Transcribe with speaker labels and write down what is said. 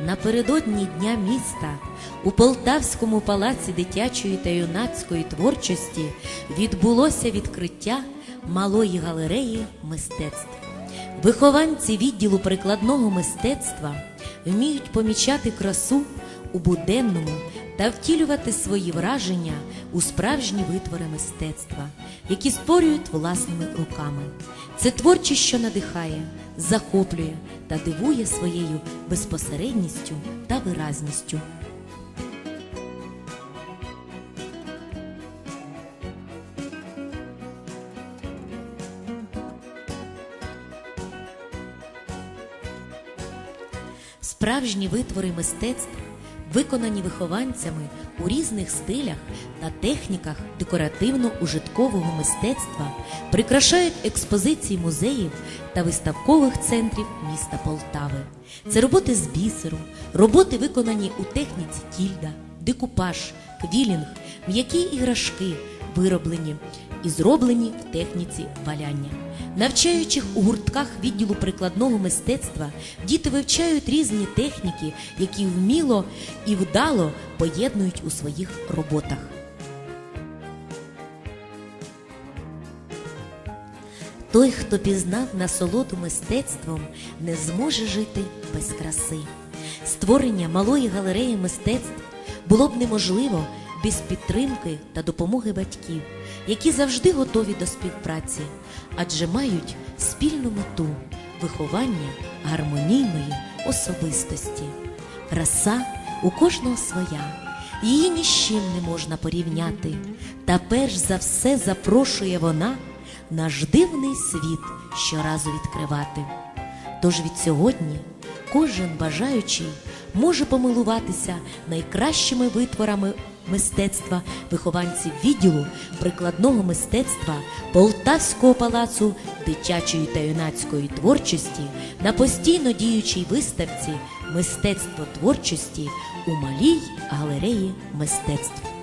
Speaker 1: Напередодні Дня міста у Полтавському палаці дитячої та юнацької творчості відбулося відкриття малої галереї мистецтв. Вихованці відділу прикладного мистецтва вміють помічати красу у буденному та втілювати свої враження у справжні витвори мистецтва, які створюють власними руками. Це творчість, що надихає, захоплює та дивує своєю безпосередністю та виразністю. Справжні витвори мистецтв, виконані вихованцями у різних стилях та техніках декоративно-ужиткового мистецтва, прикрашають експозиції музеїв та виставкових центрів міста Полтави. Це роботи з бісеру, роботи, виконані у техніці тільда, декупаж, квілінг, м'які іграшки, вироблені і зроблені в техніці валяння. Навчаючих у гуртках відділу прикладного мистецтва, діти вивчають різні техніки, які вміло і вдало поєднують у своїх роботах. Той, хто пізнав насолоду мистецтвом, не зможе жити без краси. Створення малої галереї мистецтв було б неможливо без підтримки та допомоги батьків, які завжди готові до співпраці, адже мають спільну мету виховання гармонійної особистості. Краса у кожного своя, її ні з чим не можна порівняти, та перш за все запрошує вона наш дивний світ щоразу відкривати. Тож від сьогодні кожен бажаючий може помилуватися найкращими витворами мистецтва вихованців відділу прикладного мистецтва Полтавського палацу дитячої та юнацької творчості на постійно діючій виставці Мистецтво творчості у малій галереї мистецтв.